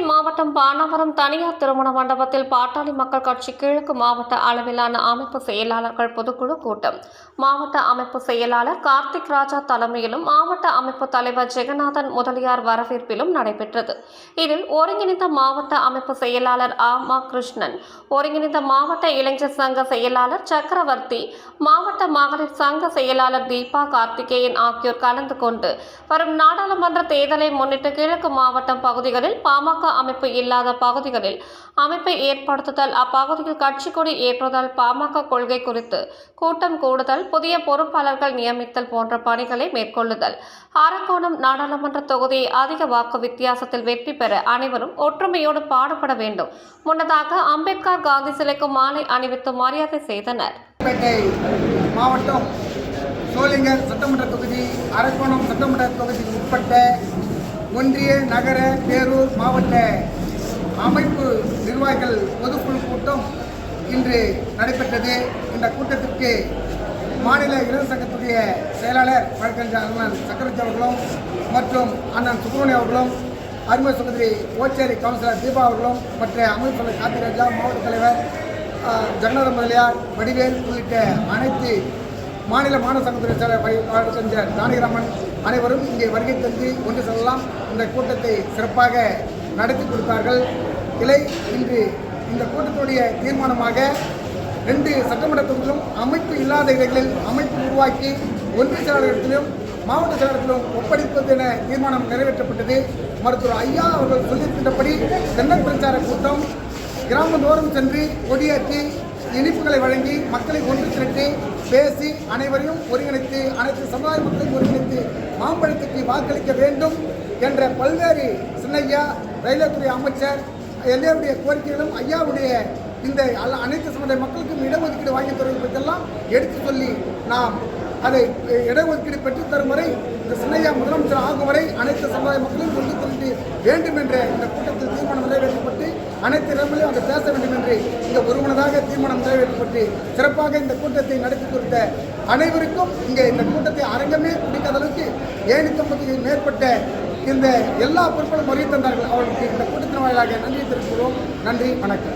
மாவட்டம் மாநகரம் தனியார் திருமண மண்டபத்தில் பாட்டாளி மக்கள் கட்சி கிழக்கு மாவட்ட அளவிலான அமைப்பு செயலாளர்கள் பொதுக்குழு கூட்டம். மாவட்ட அமைப்பு செயலாளர் கார்த்திக் ராஜா தலைமையிலும் மாவட்ட அமைப்பு தலைவர் ஜெகநாதன் முதலியார் வரவேற்பிலும் நடைபெற்றது. இதில் ஒருங்கிணைந்த மாவட்ட அமைப்பு செயலாளர் ஆ. மா. கிருஷ்ணன் ஒருங்கிணைந்த மாவட்ட இளைஞர் சங்க செயலாளர் சக்கரவர்த்தி மாவட்ட மகளிர் சங்க செயலாளர் தீபா கார்த்திகேயன் ஆகியோர் கலந்து கொண்டு வரும் நாடாளுமன்ற தேர்தலை முன்னிட்டு கிழக்கு மாவட்டம் பகுதிகளில் பாமக அமைப்பு இல்லாத பகுதிகளில் அமைப்பை ஏற்படுத்துதல் அப்பகுதியில் கட்சி கொடி ஏற்றுதல் பாமக கொள்கை குறித்து கூட்டம் கூடுதல் புதிய பொறுப்பாளர்கள் நியமித்தல் போன்ற பணிகளை மேற்கொள்ளுதல். அரக்கோணம் நாடாளுமன்ற தொகுதியை அதிக வாக்கு வித்தியாசத்தில் வெற்றி பெற அனைவரும் ஒற்றுமையோடு பாடுபட வேண்டும். முன்னதாக அம்பேத்கர் காந்தி சிலைக்கு மாலை அணிவித்து மரியாதை செய்தனர். மாவட்டம் சோளிங்கர் சட்டமன்ற தொகுதி அரக்கோணம் சட்டமன்ற தொகுதிக்கு உட்பட்ட ஒன்றிய நகர பேரூர் மாவட்ட அமைப்பு நிர்வாகிகள் பொதுக்குழு கூட்டம் இன்று நடைபெற்றது இந்த கூட்டத்திற்கு மாநில இளைஞர் சங்கத்துடைய செயலாளர் வழக்கறிஞர் அண்ணன் சக்கரவர்த்தி அவர்களும் மற்றும் அண்ணன் சுப்பிரமணியம் அவர்களும் அருமை சகோதரி ஓச்சேரி கவுன்சிலர் தீபா அவர்களும் மற்ற அமைச்சர் தலைவர் கார்த்திராஜா மாவட்ட தலைவர் ஜெகநாத முதலியார் வடிவேல் உள்ளிட்ட அனைத்து மாநில மாணவ சங்கத்துறை செயலர் வழக்கறிஞர் ஜானகிராமன் அனைவரும் இங்கே வருகை தந்து ஒன்று செல்லலாம். இந்த கூட்டத்தை சிறப்பாக நடத்தி கொடுத்தார்கள். இலை இன்று இந்த கூட்டத்துடைய தீர்மானமாக ரெண்டு சட்டமன்ற தொகுதியிலும் அமைப்பு இல்லாத இடங்களில் அமைப்பு உருவாக்கி ஒன்றிய செயலாளரிடத்திலும் மாவட்ட செயலாளரிடத்திலும் ஒப்படைப்பது என தீர்மானம் நிறைவேற்றப்பட்டது. மருத்துவர் ஐயா அவர்கள் சொல்லியிருக்கின்றபடி தென்னல் பிரச்சார கூட்டம் கிராமந்தோறும் சென்று கொடியேற்றி இனிப்புகளை வழங்கி மக்களை ஒன்று திரட்டி பேசி அனைவரையும் ஒருங்கிணைத்து அனைத்து சமுதாய மக்களையும் ஒருங்கிணைத்து மாம்பழத்துக்கு வாக்களிக்க வேண்டும் என்ற பல்வேறு சின்னையா ரயில்வே துறை அமைச்சர் எல்லையுடைய கோரிக்கைகளும் ஐயாவுடைய இந்த அனைத்து சமுதாய மக்களுக்கும் இடஒதுக்கீடு வாங்கி தருவது பற்றியெல்லாம் எடுத்து சொல்லி நாம் அதை இடஒதுக்கீடு பெற்றுத் தரும் வரை இந்த சின்னையா முதலமைச்சர் ஆகும் வரை அனைத்து சமுதாய மக்களும் கொண்டு திரட்டி வேண்டும் என்ற இந்த கூட்டத்தில் தீர்மானம் நிறைவேற்றப்பட்டு அனைத்து இடங்களிலும் அதை பேச வேண்டும் என்று இங்கே ஒருமனதாக தீர்மானம் நிறைவேற்றப்பட்டு சிறப்பாக இந்த கூட்டத்தை நடத்தி கொடுத்த அனைவருக்கும் இங்கே இந்த கூட்டத்தை அரங்கமே பிடிக்காத அளவுக்கு ஏழுநூற்றம்பதுக்கு மேற்பட்ட இந்த எல்லா பொருட்களும் முறையை தந்தார்கள். அவர்களுக்கு இந்த கூட்டத்தின் வாயிலாக நன்றி தெரிவிக்கிறோம் நன்றி வணக்கம்.